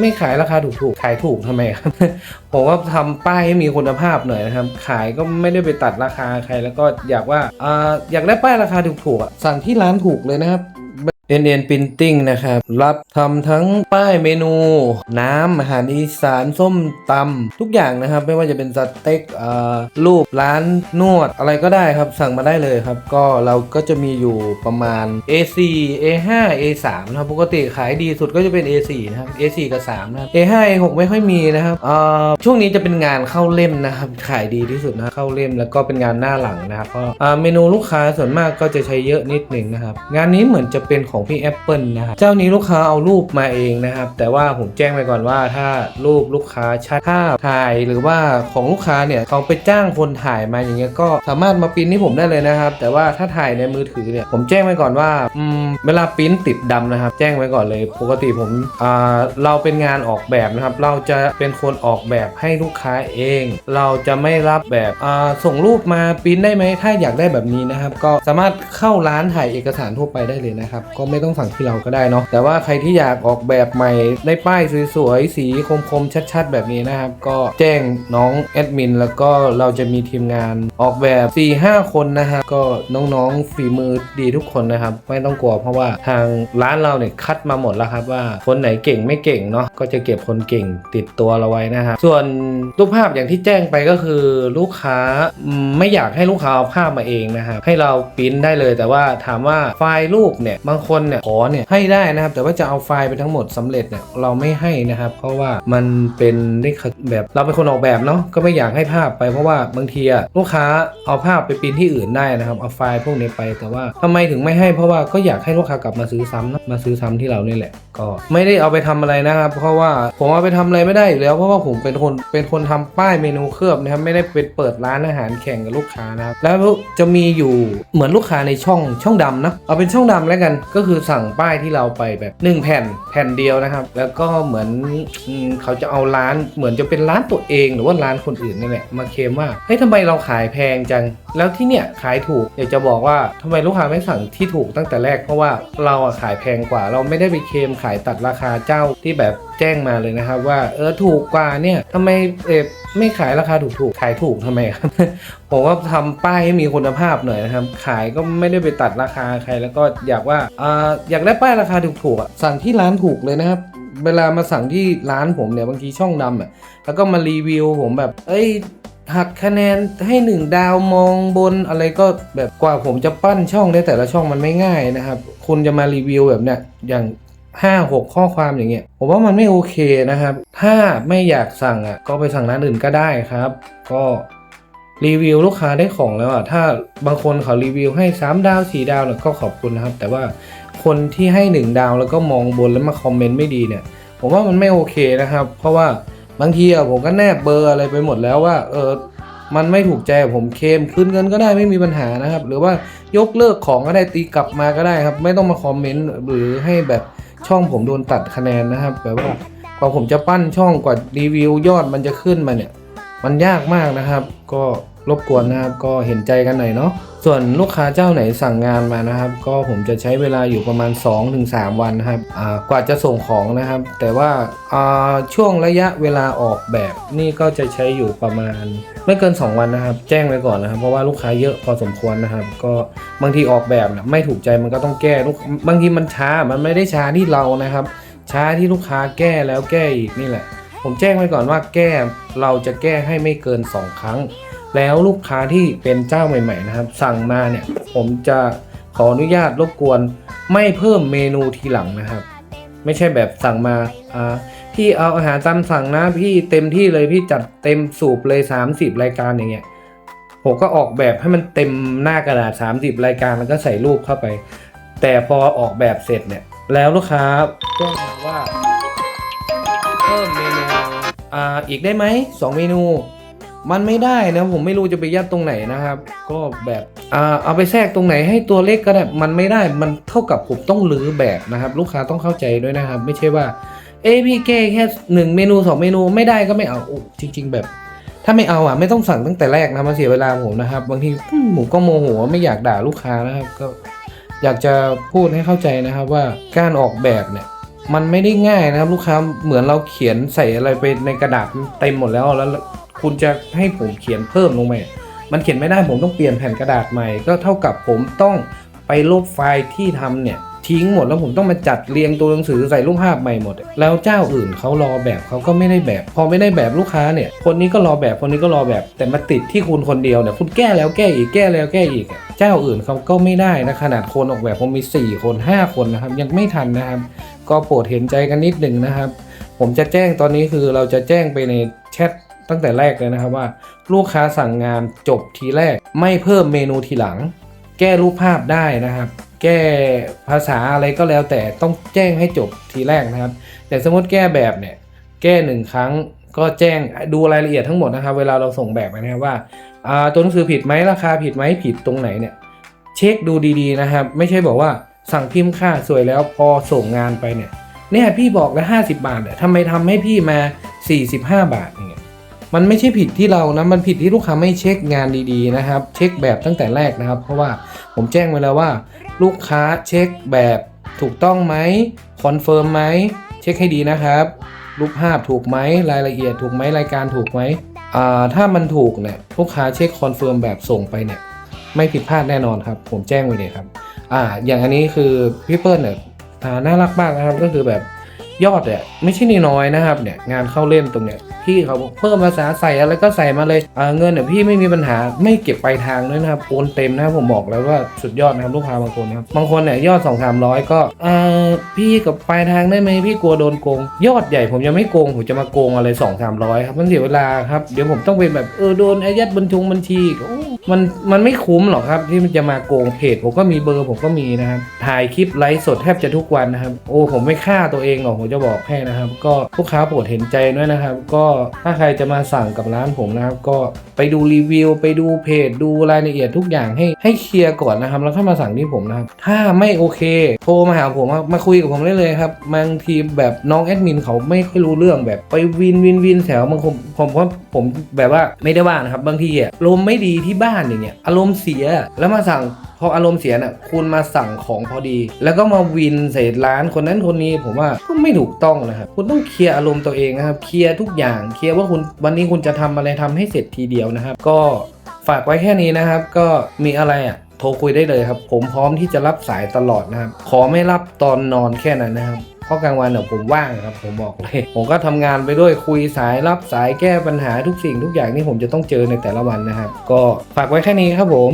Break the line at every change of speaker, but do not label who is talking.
ไม่ขายราคาถูกๆ ขายถูกทำไมครับ ผมว่าทำป้ายให้มีคุณภาพหน่อยนะครับ ขายก็ไม่ได้ไปตัดราคาใครแล้วก็อยากว่าอ่าอยากได้ป้ายราคาถูกๆอะสั่งที่ร้านถูกเลยนะครับ เอ็นเอ็นพิมพ์ติ้งนะครับ รับทำทั้งป้ายเมนู น้ำอาหารอีสานส้มตำทุกอย่างนะครับ ไม่ว่าจะเป็นสเต็กอ่ารูปร้านนวดอะไรก็ได้ครับ สั่งมาได้เลยครับ ก็เราก็จะมีอยู่ประมาณ A4 A5 A3 นะครับปกติขายดีสุดก็จะเป็น A4 นะครับ A4 กับ3นะครับ A5 A6 ไม่ค่อยมีนะครับอ่าช่วงนี้จะเป็นงานเข้าเล่มนะครับ ขายดีที่สุดนะเข้าเล่มแล้วก็เป็นงานหน้าหลังนะครับก็เมนูลูกค้าส่วนมากก็จะใช้เยอะนิดหนึ่งนะครับ งานนี้เหมือนจะเป็นของพี่ Apple นะครับเจ้านี้ลูกค้าเอารูปมาเองนะครับแต่ว่าผมแจ้งไปก่อนว่าถ้ารูปลูกค้าชัดภาพถ่ายหรือว่าของลูกค้าเนี่ยเขาไปจ้างคนถ่ายมาอย่างเงี้ยก็สามารถมาปริ้นให้ผมได้เลยนะครับ แต่ว่าถ้าถ่ายในมือถือเนี่ยผมแจ้งไว้ก่อนว่าอืมเวลาปริ้นติดดำนะครับ แจ้งไว้ก่อนเลย ปกติผมอ่าเราเป็นงานออกแบบนะครับ เราจะเป็นคนออกแบบให้ลูกค้าเอง เราจะไม่รับแบบอ่าส่งรูปมาปริ้นได้ไหมถ้าอยากได้แบบนี้นะครับ ก็สามารถเข้าร้านถ่ายเอกสารทั่วไปได้เลยนะครับก็ไม่ต้องสั่งที่เราก็ได้เนาะแต่ว่าใครที่อยากออกแบบใหม่ได้ป้ายสวยๆสีคมๆชัด ๆ แบบนี้นะครับ ก็แจ้งน้องแอดมินแล้วก็เราจะมีทีมงานออกแบบ 4-5 คนนะครับก็น้องๆฝีมือดีทุกคนนะครับ ไม่ต้องกลัวเพราะว่าทางร้านเราเนี่ยคัดมาหมดแล้วครับว่าคนไหนเก่งไม่เก่งเนาะก็จะเก็บคนเก่งติดตัวเราไว้นะครับส่วนรูปภาพอย่างที่แจ้งไปก็คือลูกค้าไม่อยากให้ลูกค้าเอาภาพมาเองนะครับให้เราปริ้นได้เลยแต่ว่าถามว่าไฟล์รูปเนี่ยบางคนเนี่ยขอเนี่ยให้ได้นะครับ แต่ว่าจะเอาไฟล์ไปทั้งหมดสำเร็จเนี่ยเราไม่ให้นะครับ เพราะว่ามันเป็นได้แบบเราเป็นคนออกแบบเนาะก็ไม่อยากให้ภาพไปเพราะว่าบางทีลูกค้าเอาภาพไปปริ้นที่อื่นได้นะครับเอาไฟล์พวกนี้ไปแต่ว่าทำไมถึงไม่ให้เพราะว่าก็อยากให้ลูกค้ากลับมาซื้อซ้ำนะมาซื้อซ้ำที่เรานี่แหละ ก็ไม่ได้เอาไปทำอะไรนะครับ เพราะว่าผมเอาไปทำอะไรไม่ได้อยู่แล้วเพราะว่าผมเป็นคนเป็นคนทำป้ายเมนูเคลือบนะครับไม่ได้เป็นเปิดร้านอาหารแข่งกับลูกค้านะครับแล้วจะมีอยู่เหมือนลูกค้าในช่องช่องดำนะเอาเป็นช่องดำแล้วกันก็คือสั่งป้ายที่เราไปแบบหนึ่งแผ่นแผ่นเดียวนะครับ แล้วก็เหมือนอืมเขาจะเอาร้านเหมือนจะเป็นร้านตัวเองหรือว่าร้านคนอื่นนี่แหละมาเคลมว่าเฮ้ยทำไมเราขายแพงจัง แล้วที่เนี่ยขายถูกอยากจะบอกว่าทำไมลูกค้าไม่สั่งที่ถูกตั้งแต่แรกเพราะว่าเราอะขายแพงกว่า เราไม่ได้ไปเคมขายตัดราคาเจ้าที่แบบแจ้งมาเลยนะครับ ว่าเออถูกกว่าเนี่ยทำไมเออไม่ขายราคาถูกๆ ขายถูกทำไมครับผมว่าทำป้ายให้มีคุณภาพหน่อยนะครับ ขายก็ไม่ได้ไปตัดราคาใครแล้วก็อยากว่าอ่าอยากได้ป้ายราคาถูกๆสั่งที่ร้านถูกเลยนะครับเวลามาสั่งที่ร้านผมเนี่ยบางทีช่องดำอะแล้วก็มารีวิวผมแบบ เอ้ย หักคะแนนให้หนึ่งดาวมองบนอะไรก็แบบกว่าผมจะปั้นช่องได้แต่ละช่องมันไม่ง่ายนะครับคุณจะมารีวิวแบบเนี้ยอย่างห้าหกข้อความอย่างเงี้ยผมว่ามันไม่โอเคนะครับ ถ้าไม่อยากสั่งอะก็ไปสั่งร้านอื่นก็ได้ครับ ก็รีวิวลูกค้าได้ของแล้วอะถ้าบางคนเขารีวิวให้ 3 ดาว 4 ดาวเนี่ยก็ขอบคุณนะครับ แต่ว่าคนที่ให้ 1 ดาวแล้วก็มองบนแล้วมาคอมเมนต์ไม่ดีเนี่ย ผมว่ามันไม่โอเคนะครับ เพราะว่า บางทีอะผมก็แนบเบอร์อะไรไปหมดแล้วว่า เออมันไม่ถูกใจผมเคมคืนเงินก็ได้ไม่มีปัญหานะครับ หรือว่ายกเลิกของก็ได้ตีกลับมาก็ได้ครับ ไม่ต้องมาคอมเมนต์หรือให้แบบช่องผมโดนตัดคะแนนนะครับแบบว่ากว่าผมจะปั้นช่องกว่ารีวิวยอดมันจะขึ้นมาเนี่ย มันยากมากนะครับ ก็ รบกวนนะครับก็เห็นใจกันหน่อยเนาะส่วนลูกค้าเจ้าไหนสั่งงานมานะครับ ก็ผมจะใช้เวลาอยู่ประมาณ 2-3 วันนะครับกว่าจะส่งของนะครับ แต่ว่าอ่าช่วงระยะเวลาออกแบบนี่ก็จะใช้อยู่ประมาณ ไม่เกิน 2 วันนะครับ แจ้งไว้ก่อนนะครับ เพราะว่าลูกค้าเยอะพอสมควรนะครับ ก็บางทีออกแบบนะไม่ถูกใจมันก็ต้องแก้ลูกบางทีมันช้ามันไม่ได้ช้าที่เรานะครับ ช้าที่ลูกค้าแก้แล้วแก้อีกนี่แหละ ผมแจ้งไว้ก่อนว่าแก้เราจะแก้ให้ไม่เกิน 2 ครั้ง แล้วลูกค้าที่เป็นเจ้าใหม่ ๆ นะครับ สั่งมาเนี่ยผมจะขออนุญาตรบกวนไม่เพิ่มเมนูทีหลังนะครับ ไม่ใช่แบบสั่งมาอ่าพี่เอาอาหารตามสั่งนะพี่เต็มที่เลยพี่จัดเต็มสูบเลย 30 รายการอย่างเงี้ยผมก็ออกแบบให้มันเต็มหน้ากระดาษ 30 รายการแล้วก็ใส่รูปเข้าไป แต่พอออกแบบเสร็จเนี่ย แล้วลูกค้าแจ้งมาว่าเพิ่มเมนูอ่าอีกได้ไหมสองเมนู มันไม่ได้นะผมไม่รู้จะไปยัดตรงไหนนะครับ ก็แบบอ่าเอาไปแทรกตรงไหนให้ตัวเล็กก็ได้มันไม่ได้มันเท่ากับผมต้องรื้อแบบนะครับ ลูกค้าต้องเข้าใจด้วยนะครับ ไม่ใช่ว่าเอ้พี่แก้แค่หนึ่งเมนูสองเมนูไม่ได้ก็ไม่เอาจริง ๆ แบบ ถ้าไม่เอาอะไม่ต้องสั่งตั้งแต่แรกนะมาเสียเวลาผมนะครับ บางทีผมก็โมโหไม่อยากด่าลูกค้านะครับก็อยากจะพูดให้เข้าใจนะครับว่าการออกแบบเนี่ยมันไม่ได้ง่ายนะครับ ลูกค้าเหมือนเราเขียนใส่อะไรไปในกระดาษเต็มหมดแล้วแล้ว คุณจะให้ผมเขียนเพิ่มลงไปมันเขียนไม่ได้ผมต้องเปลี่ยนแผ่นกระดาษใหม่ ก็เท่ากับผมต้องไปลบไฟล์ที่ทำเนี่ยทิ้งหมดแล้วผมต้องมาจัดเรียงตัวหนังสือใส่รูปภาพใหม่หมด แล้วเจ้าอื่นเขารอแบบเขาก็ไม่ได้แบบ พอไม่ได้แบบลูกค้าเนี่ย คนนี้ก็รอแบบคนนี้ก็รอแบบ แต่มาติดที่คุณคนเดียวเนี่ยคุณแก้แล้วแก้อีกแก้แล้วแก้อีก เจ้าอื่นเขาก็ไม่ได้นะขนาดคนออกแบบผมมี 4 คน 5 คนนะครับ ยังไม่ทันนะครับ ก็โปรดเห็นใจกันนิดหนึ่งนะครับ ผมจะแจ้งตอนนี้คือเราจะแจ้งไปในแชท ตั้งแต่แรกเลยนะครับว่า ลูกค้าสั่งงานจบทีแรก ไม่เพิ่มเมนูทีหลัง แก้รูปภาพได้นะครับ แก้ภาษาอะไรก็แล้วแต่ต้องแจ้งให้จบทีแรกนะครับ แต่สมมติแก้แบบเนี่ยแก้หนึ่งครั้งก็แจ้งดูรายละเอียดทั้งหมดนะครับ เวลาเราส่งแบบนะครับว่าอ่าตัวหนังสือผิดไหมราคาผิดไหมผิดตรงไหนเนี่ยเช็คดูดีๆนะครับ ไม่ใช่บอกว่าสั่งพิมพ์ค่าสวยแล้วพอส่งงานไปเนี่ยเนี่ยพี่บอกแล้วห้าสิบาทเนี่ยทำไมทำให้พี่มาสี่สิบห้าบาทเงี้ย มันไม่ใช่ผิดที่เรานะมันผิดที่ลูกค้าไม่เช็คงานดีๆนะครับ เช็คแบบตั้งแต่แรกนะครับ เพราะว่าผมแจ้งไว้แล้วว่า ลูกค้าเช็คแบบถูกต้องไหมคอนเฟิร์มไหมเช็คให้ดีนะครับรูปภาพถูกไหมรายละเอียดถูกไหมรายการถูกไหมอ่าถ้ามันถูกเนี่ยลูกค้าเช็คคอนเฟิร์มแบบส่งไปเนี่ยไม่ผิดพลาดแน่นอนครับ ผมแจ้งไว้เลยครับอ่าอย่างอันนี้คือพี่เปิ้ลเนี่ยน่ารักมากนะครับก็คือแบบ ยอดเนี่ยไม่ใช่น้อยนะครับเนี่ยงานเข้าเล่นตรงเนี้ยพี่เขาเพิ่มภาษาใส่อะไรก็ใส่มาเลยอ่าเงินเนี่ยพี่ไม่มีปัญหาไม่เก็บปลายทางด้วยนะครับโอนเต็มนะครับผมบอกแล้วว่าสุดยอดนะครับลูกค้าบางคนนะครับบางคนเนี่ยยอด2 3 0 0 ก็อ่าพี่กับปลายทางได้ไหมพี่กลัวโดนโกง ยอดใหญ่ผมยังไม่โกงผมจะมาโกงอะไร 2 3 0 0 ครับมันเสียเวลาครับเดี๋ยวผมต้องเป็นแบบเออโดนอายัดบัญชงบัญชีมันมันไม่คุ้มหรอกครับที่มันจะมาโกงเพจผมก็มีเบอร์ผมก็มีนะครับถ่ายคลิปไลฟ์สดแทบจะทุกวันนะครับโอ้ผมไม่ฆ่าตัวเองหรอกผมจะบอกให้นะครับ ก็ลูกค้าโปรดเห็นใจด้วยนะครับ ก็ถ้าใครจะมาสั่งกับร้านผมนะครับ ก็ไปดูรีวิว ไปดูเพจ ดูรายละเอียดทุกอย่างให้ให้เคลียร์ก่อนนะครับ แล้วค่อยมาสั่งที่ผมนะครับ ถ้าไม่โอเค โทรมาหาผมมาคุยกับผมได้เลยครับบางทีแบบน้องแอดมินเขาไม่ค่อยรู้เรื่องแบบไปวินวินวินแถวบางคนผมว่าผมแบบว่าไม่ได้ว่านะครับบางทีอะอารมณ์ไม่ดีที่บ้านอย่างเงี้ยอารมณ์เสียแล้วมาสั่งพออารมณ์เสียน่ะคุณมาสั่งของพอดี แล้วก็มาวินเศษร้านคนนั้นคนนี้ผมว่าก็ไม่ถูกต้องนะครับคุณต้องเคลียร์อารมณ์ตัวเองนะครับเคลียร์ทุกอย่างเคลียร์ว่าคุณวันนี้คุณจะทำอะไรทำให้เสร็จทีเดียวนะครับ ก็ฝากไว้แค่นี้นะครับ ก็มีอะไรอะโทรคุยได้เลยครับ ผมพร้อมที่จะรับสายตลอดนะครับ ขอไม่รับตอนนอนแค่นั้นนะครับเพราะกลางวันเนี่ยผมว่างครับผมบอกเลย ผมก็ทำงานไปด้วยคุยสายรับสายแก้ปัญหาทุกสิ่งทุกอย่างที่ผมจะต้องเจอในแต่ละวันนะครับ ก็ฝากไว้แค่นี้ครับผม